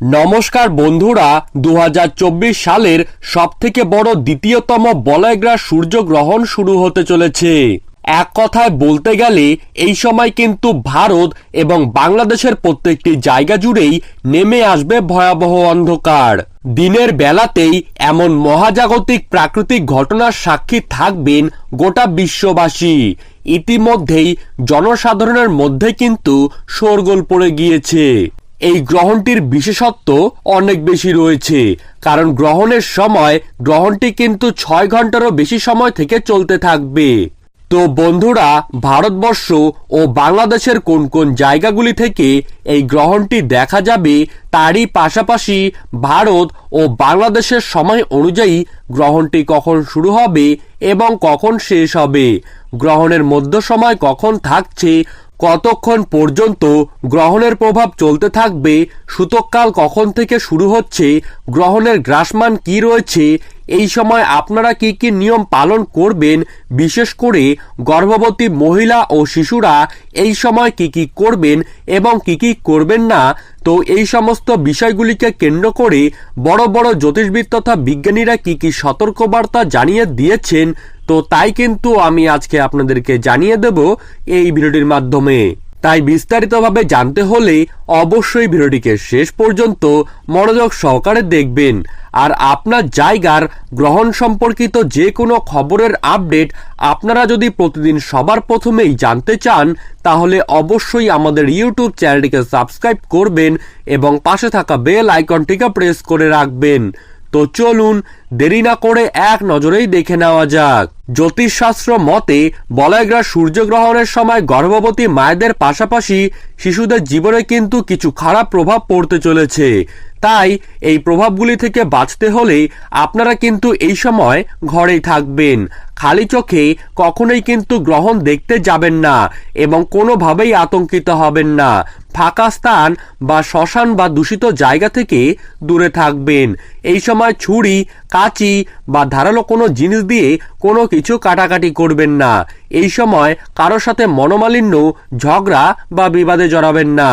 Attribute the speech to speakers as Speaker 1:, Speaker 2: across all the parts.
Speaker 1: নমস্কার বন্ধুরা দু হাজার চব্বিশ সালের সবথেকে বড় দ্বিতীয়তম বলয়গ্রাস সূর্যগ্রহণ শুরু হতে চলেছে। এক কথায় বলতে গেলে, এই সময় কিন্তু ভারত এবং বাংলাদেশের প্রত্যেকটি জায়গা জুড়েই নেমে আসবে ভয়াবহ অন্ধকার। দিনের বেলাতেই এমন মহাজাগতিক প্রাকৃতিক ঘটনার সাক্ষী থাকবেন গোটা বিশ্ববাসী। ইতিমধ্যেই জনসাধারণের মধ্যে কিন্তু শোরগোল পড়ে গিয়েছে। এই গ্রহণটির বিশেষত্ব অনেক বেশি রয়েছে, কারণ গ্রহণের সময় গ্রহণটি কিন্তু ছয় ঘন্টারও বেশি সময় থেকে চলতে থাকবে। তো বন্ধুরা, ভারতবর্ষ ও বাংলাদেশের কোন কোন জায়গাগুলি থেকে এই গ্রহণটি দেখা যাবে, তারই পাশাপাশি ভারত ও বাংলাদেশের সময় অনুযায়ী গ্রহণটি কখন শুরু হবে এবং কখন শেষ হবে, গ্রহণের মধ্য সময় কখন থাকছে কতক্ষণ পর্যন্ত গ্রহণের প্রভাব চলতে থাকবে? সূতককাল কখন থেকে শুরু হচ্ছে? গ্রহণের গ্রাসমান কি রয়েছে? এই সময় আপনারা কি কি নিয়ম পালন করবেন? বিশেষ করে গর্ভবতী মহিলা ও শিশুরা এই সময় কি কি করবেন এবং কি কি করবেন না? তো এই সমস্ত বিষয়গুলিকে কেন্দ্র করে বড় বড় জ্যোতিষবিদ তথা বিজ্ঞানীরা কি কি সতর্কবার্তা জানিয়ে দিয়েছেন? তো তাই কিন্তু আমি আজকে আপনাদেরকে জানিয়ে দেব এই ভিডিওটির মাধ্যমে। তাই বিস্তারিতভাবে জানতে হলে অবশ্যই ভিডিওটিকে শেষ পর্যন্ত মনোযোগ সহকারে দেখবেন। আর আপনার জায়গার গ্রহণ সম্পর্কিত যে কোনো খবরের আপডেট আপনারা যদি প্রতিদিন সবার প্রথমেই জানতে চান, তাহলে অবশ্যই আমাদের ইউটিউব চ্যানেলটিকে সাবস্ক্রাইব করবেন এবং পাশে থাকা বেল আইকনটিকে প্রেস করে রাখবেন। তো চলুন দেরি না করে এক নজরেই দেখে নেওয়া যাক। জ্যোতিষশাস্ত্র মতে বলয়গ্রাস সূর্যগ্রহণের সময় গর্ভবতী মায়েদের পাশাপাশি শিশুদের জীবনে কিন্তু কিছু খারাপ প্রভাব পড়তে চলেছে। তাই এই প্রভাবগুলি থেকে বাঁচতে হলে আপনারা কিন্তু এই সময় ঘরেই থাকবেন। খালি চোখে কখনোই কিন্তু গ্রহণ দেখতে যাবেন না এবং কোনোভাবেই আতঙ্কিত হবেন না। ফাঁকা স্থান বা শ্মশান বা দূষিত জায়গা থেকে দূরে থাকবেন। এই সময় ছুরি, কাঁচি বা ধারালো কোনো জিনিস দিয়ে কোনো কিছু কাটাকাটি করবেন না। এই সময় কারোর সাথে মনোমালিন্য, ঝগড়া বা বিবাদে জড়াবেন না।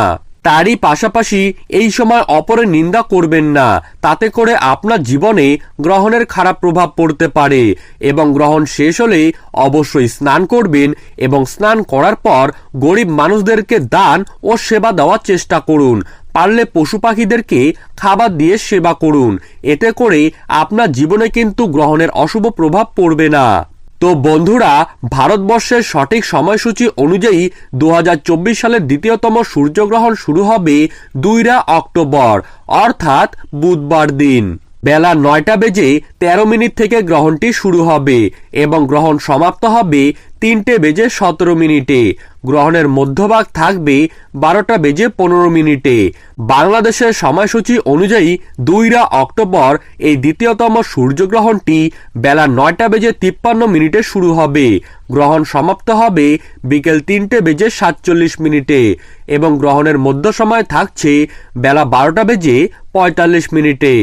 Speaker 1: তারই পাশাপাশি এই সময় অপরের নিন্দা করবেন না। তাতে করে আপনার জীবনে গ্রহণের খারাপ প্রভাব পড়তে পারে এবং গ্রহণ শেষ হলে অবশ্যই স্নান করবেন এবং স্নান করার পর গরিব মানুষদেরকে দান ও সেবা দেওয়ার চেষ্টা করুন। পারলে পশু পাখিদেরকে খাবার দিয়ে সেবা করুন। এতে করে আপনার জীবনে কিন্তু গ্রহণের অশুভ প্রভাব পড়বে না। তো বন্ধুরা, ভারতবর্ষের সঠিক সময়সূচি অনুযায়ী দু হাজার চব্বিশ সালের দ্বিতীয়তম সূর্যগ্রহণ শুরু হবে দুইরা অক্টোবর, অর্থাৎ বুধবার দিন। বেলা নয়টা বেজে তেরো মিনিট থেকে গ্রহণটি শুরু হবে এবং গ্রহণ সমাপ্ত হবে তিনটে বেজে সতেরো মিনিটে। গ্রহণের মধ্যভাগ থাকবে বারোটা বেজে পনেরো মিনিটে। বাংলাদেশের সময়সূচি অনুযায়ী দুইরা অক্টোবর এই দ্বিতীয়তম সূর্যগ্রহণটি বেলা নয়টা বেজে তিপ্পান্ন মিনিটে শুরু হবে। গ্রহণ সমাপ্ত হবে বিকেল তিনটে বেজে সাতচল্লিশ মিনিটে এবং গ্রহণের মধ্য সময় থাকছে বেলা বারোটা বেজে পঁয়তাল্লিশ মিনিটে।